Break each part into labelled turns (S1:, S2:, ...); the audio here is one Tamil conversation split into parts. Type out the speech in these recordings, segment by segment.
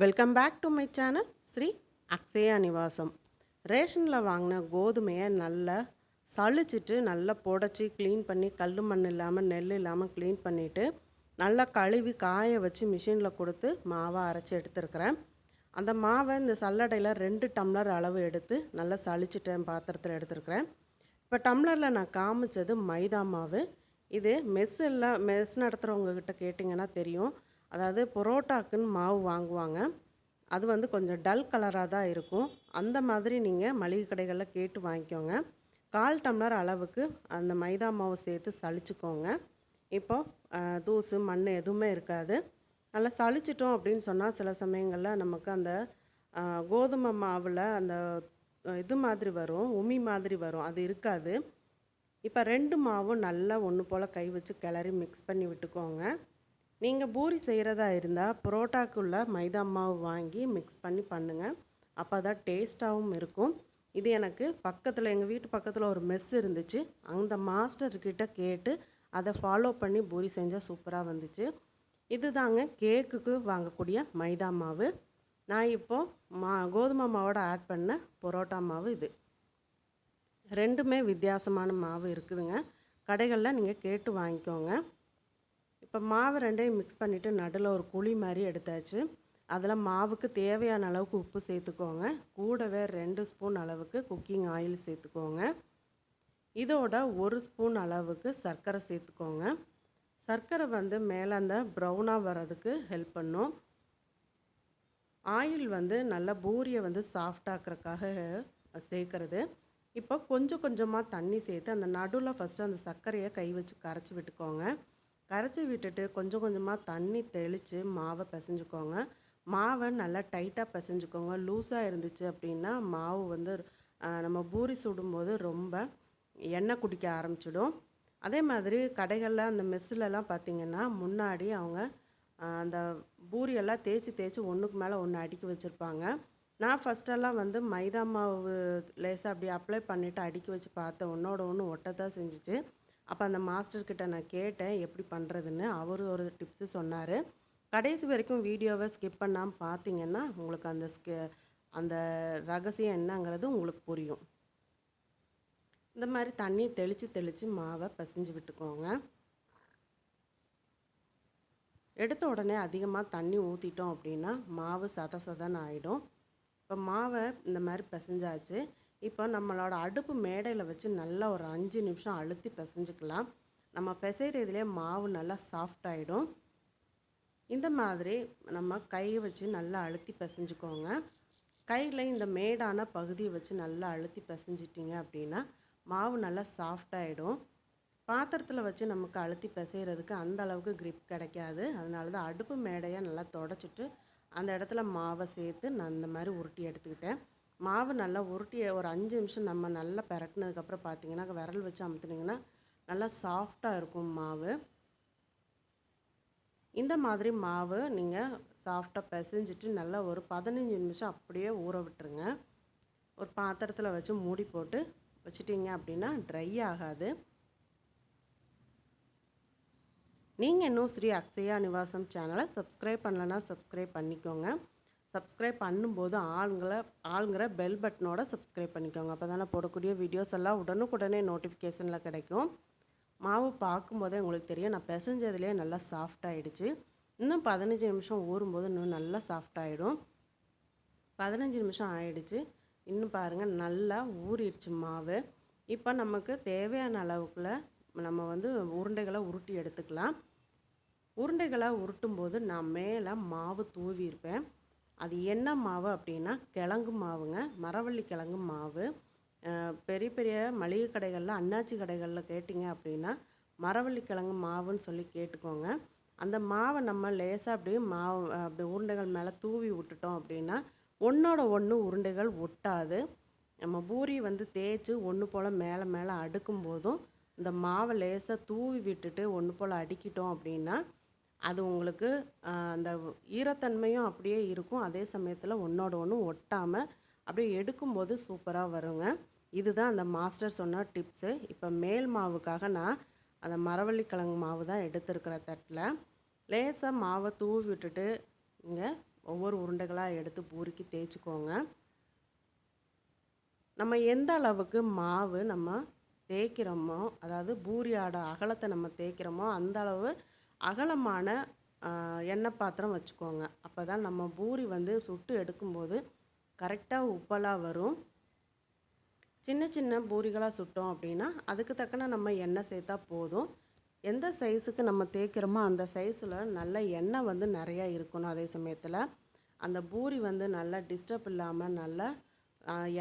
S1: Welcome back to my channel Sri Akshaya Nivasam ரேஷனில் வாங்கின கோதுமையை நல்லா சளிச்சிட்டு நல்லா புடச்சி க்ளீன் பண்ணி கல் மண் இல்லாமல் நெல் இல்லாமல் க்ளீன் பண்ணிவிட்டு நல்லா கழுவி காய வச்சு மிஷினில் கொடுத்து மாவை அரைச்சி எடுத்துருக்கிறேன். அந்த மாவை இந்த சல்லடையில் ரெண்டு டம்ளர் அளவு எடுத்து நல்லா சளிச்சிட்டேன் பாத்திரத்தில் எடுத்துருக்கிறேன். இப்போ டம்ளரில் நான் காமிச்சது மைதா மாவு. இது மெஸ் எல்லாம் மெஸ் நடத்துகிறவங்கக்கிட்ட கேட்டிங்கன்னா தெரியும். அதாவது பரோட்டாக்குன்னு மாவு வாங்குவாங்க. அது வந்து கொஞ்சம் டல் கலராக தான் இருக்கும். அந்த மாதிரி நீங்கள் மளிகை கடைகளில் கேட்டு வாங்கிக்கோங்க. கால் டம்ளர் அளவுக்கு அந்த மைதா மாவு சேர்த்து சளிச்சுக்கோங்க. இப்போ தூசு மண் எதுவுமே இருக்காது. நல்லா சளிச்சிட்டோம் அப்படின்னு சொன்னால் சில சமயங்களில் நமக்கு அந்த கோதுமை மாவில் அந்த இது மாதிரி வரும் உமி மாதிரி வரும். அது இருக்காது. இப்போ ரெண்டு மாவும் நல்லா ஒன்று போல் கை வச்சு கிளறி மிக்ஸ் பண்ணி விட்டுக்கோங்க. நீங்கள் பூரி செய்கிறதா இருந்தால் புரோட்டாக்குள்ளே மைதா மாவு வாங்கி மிக்ஸ் பண்ணி பண்ணுங்கள் அப்போ தான் டேஸ்ட்டாகவும் இருக்கும். இது எனக்கு பக்கத்தில் எங்கள் வீட்டு பக்கத்தில் ஒரு மெஸ் இருந்துச்சு. அந்த மாஸ்டர்கிட்ட கேட்டு அதை ஃபாலோ பண்ணி பூரி செஞ்சால் சூப்பராக வந்துச்சு. இது தாங்க கேக்குக்கு வாங்கக்கூடிய மைதா மாவு. நான் இப்போது மா கோதுமை மாவோட ஆட் பண்ண பரோட்டா மாவு இது. ரெண்டுமே வித்தியாசமான மாவு இருக்குதுங்க. கடைகளில் நீங்கள் கேட்டு வாங்கிக்கோங்க. இப்போ மாவு ரெண்டையும் மிக்ஸ் பண்ணிவிட்டு நடுவில் ஒரு குழி மாதிரி எடுத்தாச்சு. அதில் மாவுக்கு தேவையான அளவுக்கு உப்பு சேர்த்துக்கோங்க. கூடவே ரெண்டு ஸ்பூன் அளவுக்கு குக்கிங் ஆயில் சேர்த்துக்கோங்க. இதோட ஒரு ஸ்பூன் அளவுக்கு சர்க்கரை சேர்த்துக்கோங்க. சர்க்கரை வந்து மேலே அந்த ப்ரௌனாக வர்றதுக்கு ஹெல்ப் பண்ணும். ஆயில் வந்து நல்லா பூரியை வந்து சாஃப்டாக்கிறதுக்காக சேர்க்கறது. இப்போ கொஞ்சம் கொஞ்சமாக தண்ணி சேர்த்து அந்த நடுவில் ஃபஸ்ட்டு அந்த சர்க்கரையை கை வச்சு கரைச்சி விட்டுக்கோங்க. கரைச்சி விட்டுட்டு கொஞ்சம் கொஞ்சமாக தண்ணி தெளித்து மாவை பிசைஞ்சுக்கோங்க. மாவை நல்லா டைட்டாக பிசைஞ்சுக்கோங்க. லூஸாக இருந்துச்சு அப்படின்னா மாவு வந்து நம்ம பூரி சுடும்போது ரொம்ப எண்ணெய் குடிக்க ஆரம்பிச்சிடும். அதே மாதிரி கடைகளில் அந்த மெஸ்ஸிலலாம் பார்த்தீங்கன்னா முன்னாடி அவங்க அந்த பூரியெல்லாம் தேய்ச்சி தேய்ச்சி ஒன்றுக்கு மேலே ஒன்று அடுக்கி வச்சுருப்பாங்க. நான் ஃபஸ்ட்டெல்லாம் வந்து மைதா மாவு லேசாக அப்படி அப்ளை பண்ணிவிட்டு அடுக்கி வச்சு பார்த்தேன் ஒன்றோட ஒன்று ஒட்டத்தான் செஞ்சுச்சு. அப்போ அந்த மாஸ்டர்கிட்ட நான் கேட்டேன் எப்படி பண்ணுறதுன்னு அவர் ஒரு டிப்ஸு சொன்னார். கடைசி வரைக்கும் வீடியோவை ஸ்கிப் பண்ணாமல் பார்த்தீங்கன்னா உங்களுக்கு அந்த ஸ்கி அந்த ரகசியம் என்னங்கிறது உங்களுக்கு புரியும். இந்த மாதிரி தண்ணி தெளித்து தெளித்து மாவை பிசைஞ்சு விட்டுக்கோங்க. எடுத்த உடனே அதிகமாக தண்ணி ஊற்றிட்டோம் அப்படின்னா மாவு சத சதன்னு ஆகிடும் இப்போ மாவை இந்த மாதிரி பிசைஞ்சாச்சு. இப்போ நம்மளோட அடுப்பு மேடையில் வச்சு நல்லா ஒரு அஞ்சு நிமிஷம் அழுத்தி பிசைஞ்சுக்கலாம். நம்ம பிசைகிறதுலே மாவு நல்லா சாஃப்டாகிடும் இந்த மாதிரி நம்ம கை வச்சு நல்லா அழுத்தி பிசைஞ்சுக்கோங்க. கையில் இந்த மேடான பகுதியை வச்சு நல்லா அழுத்தி பிசைஞ்சிட்டிங்க அப்படின்னா மாவு நல்லா சாஃப்டாகிடும் பாத்திரத்தில் வச்சு நமக்கு அழுத்தி பிசைகிறதுக்கு அந்த அளவுக்கு grip கிடைக்காது. அதனால தான் அடுப்பு மேடையை நல்லா தொடச்சிட்டு அந்த இடத்துல மாவை சேர்த்து நான் இந்த மாதிரி உருட்டி எடுத்துக்கிட்டேன். மாவு நல்லா உருட்டி ஒரு அஞ்சு நிமிஷம் நம்ம நல்லா பிரட்டினதுக்கப்புறம் பார்த்தீங்கன்னா விரல் வச்சு அமுத்துனீங்கன்னா நல்லா சாஃப்டாக இருக்கும் மாவு. இந்த மாதிரி மாவு நீங்கள் சாஃப்டாக பிசைஞ்சிட்டு நல்லா ஒரு பதினஞ்சு நிமிஷம் அப்படியே ஊற விட்டுருங்க. ஒரு பாத்திரத்தில் வச்சு மூடி போட்டு வச்சிட்டிங்க அப்படின்னா ட்ரை ஆகாது. நீங்கள் இன்னும் ஸ்ரீ அக்ஷயா நிவாசம் சேனலை சப்ஸ்கிரைப் பண்ணலன்னா சப்ஸ்கிரைப் பண்ணிக்கோங்க. சப்ஸ்கிரைப் பண்ணும்போது ஆளுங்களை ஆளுங்கிற பெல் பட்டனோட சப்ஸ்கிரைப் பண்ணிக்கோங்க. அப்போ தானே போடக்கூடிய வீடியோஸ் எல்லாம் உடனுக்குடனே நோட்டிஃபிகேஷனில் கிடைக்கும். மாவு பார்க்கும்போதே உங்களுக்கு தெரியும். நான் பிசைஞ்சதுலேயே நல்லா சாஃப்டாகிடுச்சு இன்னும் பதினஞ்சு நிமிஷம் ஊறும்போது இன்னும் நல்லா சாஃப்டாகிடும் பதினஞ்சு நிமிஷம் ஆயிடுச்சு. இன்னும் பாருங்கள் நல்லா ஊறிடுச்சு மாவு. இப்போ நமக்கு தேவையான அளவுக்குள்ள நம்ம வந்து உருண்டைகளை உருட்டி எடுத்துக்கலாம். உருண்டைகளை உருட்டும் போது நான் மேலே மாவு தூவி இருப்பேன். அது என்ன மாவு அப்படின்னா கிழங்கு மாவுங்க மரவள்ளி கிழங்கு மாவு. பெரிய பெரிய மளிகை கடைகளில் அண்ணாச்சி கடைகளில் கேட்டிங்க அப்படின்னா மரவள்ளி கிழங்கு மாவுன்னு சொல்லி கேட்டுக்கோங்க. அந்த மாவை நம்ம லேசாக அப்படியே மாவு அப்படி உருண்டைகள் மேலே தூவி விட்டுட்டோம் அப்படின்னா ஒன்றோட ஒன்று உருண்டைகள் ஒட்டாது. நம்ம பூரி வந்து தேய்ச்சி ஒன்று போல் மேலே மேலே அடுக்கும் போதும் இந்த மாவை லேசாக தூவி விட்டுட்டு ஒன்று போல் அடிக்கிட்டோம் அப்படின்னா அது உங்களுக்கு அந்த ஈரத்தன்மையும் அப்படியே இருக்கும். அதே சமயத்தில் ஒன்றோட ஒன்று ஒட்டாமல் அப்படியே எடுக்கும்போது சூப்பராக வருங்க. இதுதான் அந்த மாஸ்டர் சொன்ன டிப்ஸு. இப்போ மேல் மாவுக்காக நான் அந்த மரவள்ளிக்கிழங்கு மாவு தான் எடுத்திருக்கிற தட்டில். லேசாக மாவை தூவி விட்டுட்டு இங்கே ஒவ்வொரு உருண்டைகளாக எடுத்து பூரிக்கு தேய்ச்சிக்கோங்க. நம்ம எந்த அளவுக்கு மாவு நம்ம தேய்க்கிறோமோ அதாவது பூரியாட அகலத்தை நம்ம தேய்க்கிறோமோ அந்த அளவு அகலமான எண்ணெய் பாத்திரம் வச்சுக்கோங்க. அப்போ தான் நம்ம பூரி வந்து சுட்டு எடுக்கும்போது கரெக்டாக உப்பலாக வரும். சின்ன சின்ன பூரிகளாக சுட்டோம் அப்படின்னா அதுக்கு தக்கன நம்ம எண்ணெய் சேர்த்தா போதும். எந்த சைஸுக்கு நம்ம தேய்க்கிறோமோ அந்த சைஸில் நல்ல எண்ணெய் வந்து நிறையா இருக்கணும் அதே சமயத்தில். அந்த பூரி வந்து நல்லா டிஸ்டர்ப் இல்லாமல் நல்லா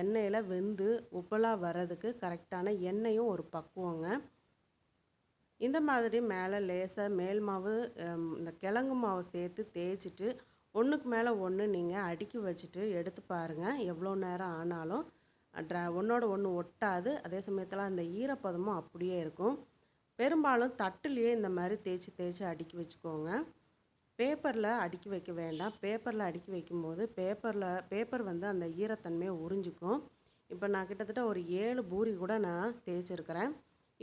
S1: எண்ணெயில் வெந்து உப்பலாக வர்றதுக்கு கரெக்டான எண்ணெயும் ஒரு பக்குவங்க. இந்த மாதிரி மேலே லேசாக மேல் மாவு இந்த கிழங்கு மாவு சேர்த்து தேய்ச்சிட்டு ஒன்றுக்கு மேலே ஒன்று நீங்கள் அடுக்கி வச்சுட்டு எடுத்து பாருங்கள் எவ்வளோ நேரம் ஆனாலும் ட்ரா ஒன்றோட ஒன்று ஒட்டாது. அதே சமயத்தில் அந்த ஈரப்பதமும் அப்படியே இருக்கும். பெரும்பாலும் தட்டுலேயே இந்த மாதிரி தேய்ச்சி தேய்ச்சி அடுக்கி வச்சுக்கோங்க. பேப்பரில் அடுக்கி வைக்க வேண்டாம். பேப்பரில் அடுக்கி வைக்கும்போது பேப்பரில் பேப்பர் வந்து அந்த ஈரத்தன்மையை உறிஞ்சிக்கும். இப்போ நான் கிட்டத்தட்ட ஒரு ஏழு பூரி கூட நான் தேய்ச்சிருக்கிறேன்.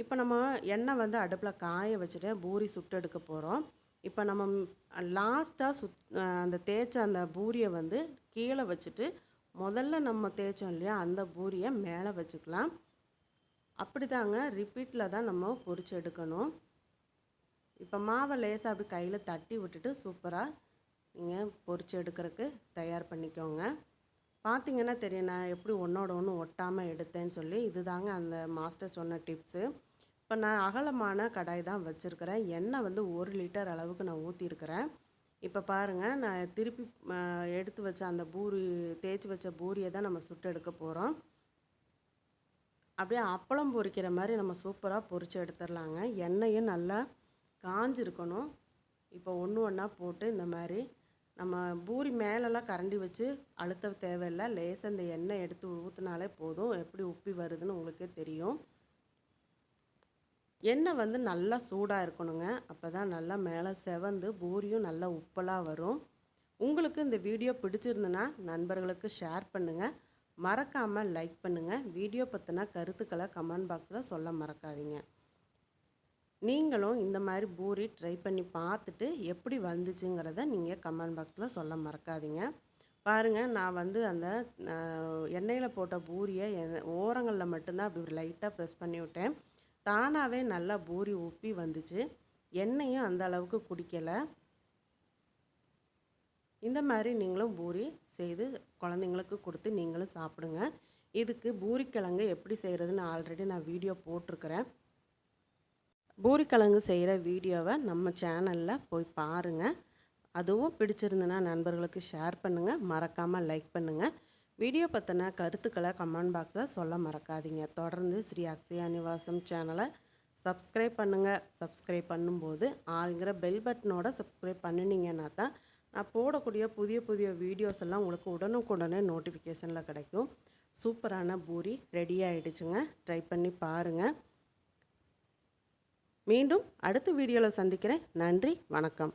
S1: இப்போ நம்ம எண்ணெய் வந்து அடுப்பில் காய வச்சுட்டு பூரி சுட்டு எடுக்க போகிறோம். இப்போ நம்ம லாஸ்ட்டாக சுத் அந்த தேய்ச்ச அந்த பூரியை வந்து கீழே வச்சுட்டு முதல்ல நம்ம தேய்ச்சோம் இல்லையா அந்த பூரியை மேலே வச்சுக்கலாம். அப்படி தாங்க ரிப்பீட்டில் தான் நம்ம பொறிச்சு எடுக்கணும். இப்போ மாவை லேசாக அப்படி கையில் தட்டி விட்டுட்டு சூப்பராக நீங்கள் பொறிச்சு எடுக்கிறதுக்கு தயார் பண்ணிக்கோங்க. பார்த்தீங்கன்னா தெரியும் நான் எப்படி ஒன்றோட ஒன்று ஒட்டாமல் எடுத்தேன்னு சொல்லி இதுதாங்க அந்த மாஸ்டர் சொன்ன டிப்ஸு இப்போ நான் அகலமான கடாய் தான் வச்சுருக்கிறேன். எண்ணெய் வந்து ஒரு லிட்டர் அளவுக்கு நான் ஊற்றிருக்கிறேன் இப்போ பாருங்கள் நான் திருப்பி எடுத்து வச்ச அந்த பூரி தேய்ச்சி வச்ச பூரியை தான் நம்ம சுட்டு எடுக்க போகிறோம் அப்படியே அப்பளம் பொரிக்கிற மாதிரி நம்ம சூப்பராக பொரிச்சு எடுத்துடலாங்க. எண்ணெயும் நல்லா காஞ்சிருக்கணும். இப்போ ஒன்று ஒன்றா போட்டு இந்த மாதிரி நம்ம பூரி மேலெல்லாம் கரண்டி வச்சு அழுத்த தேவையில்லை. லேசாக இந்த எண்ணெய் எடுத்து ஊற்றினாலே போதும். எப்படி உப்பி வருதுன்னு உங்களுக்கே தெரியும். எண்ணெய் வந்து நல்லா சூடாக இருக்கணுங்க. அப்போ தான் நல்லா மேலே செவந்து பூரியும் நல்லா உப்பலாக வரும். உங்களுக்கு இந்த வீடியோ பிடிச்சிருந்துன்னா நண்பர்களுக்கு ஷேர் பண்ணுங்கள் மறக்காமல் லைக் பண்ணுங்கள் வீடியோ பற்றின கருத்துக்களை கமெண்ட் பாக்ஸில் சொல்ல மறக்காதீங்க. நீங்களும் இந்த மாதிரி பூரி ட்ரை பண்ணி பார்த்துட்டு எப்படி வந்துச்சுங்கிறத நீங்கள் கமெண்ட் பாக்ஸில் சொல்ல மறக்காதீங்க. பாருங்கள் நான் வந்து அந்த எண்ணெயில் போட்ட பூரியை ஓரங்களில் மட்டும்தான் அப்படி லைட்டாக ப்ரெஸ் பண்ணி விட்டேன். தானாகவே நல்லா பூரி உப்பி வந்துச்சு. எண்ணெயும் அந்த அளவுக்கு குடிக்கலை. இந்த மாதிரி நீங்களும் பூரி செய்து குழந்தைங்களுக்கு கொடுத்து நீங்களும் சாப்பிடுங்க. இதுக்கு பூரிக்கிழங்கு எப்படி செய்கிறதுன்னு ஆல்ரெடி நான் வீடியோ போட்டிருக்கிறேன். பூரிக்கிழங்கு செய்கிற வீடியோவை நம்ம சேனலில் போய் பாருங்கள் அதுவும் பிடிச்சிருந்துன்னா நண்பர்களுக்கு ஷேர் பண்ணுங்கள் மறக்காமல் லைக் பண்ணுங்கள் வீடியோ பற்றின கருத்துக்களை கமெண்ட் பாக்ஸில் சொல்ல மறக்காதீங்க. தொடர்ந்து ஸ்ரீ அக்ஷயா நிவாசம் சேனலை சப்ஸ்கிரைப் பண்ணுங்கள் சப்ஸ்கிரைப் பண்ணும்போது ஆளுங்கிற பெல் பட்டனோட சப்ஸ்கிரைப் பண்ணினீங்கன்னா தான் நான் போடக்கூடிய புதிய புதிய வீடியோஸ் எல்லாம் உங்களுக்கு உடனுக்குடனே நோட்டிஃபிகேஷனில் கிடைக்கும். சூப்பரான பூரி ரெடி ஆகிடுச்சுங்க ட்ரை பண்ணி பாருங்கள் மீண்டும் அடுத்த வீடியோவில் சந்திக்கிறேன். நன்றி. வணக்கம்.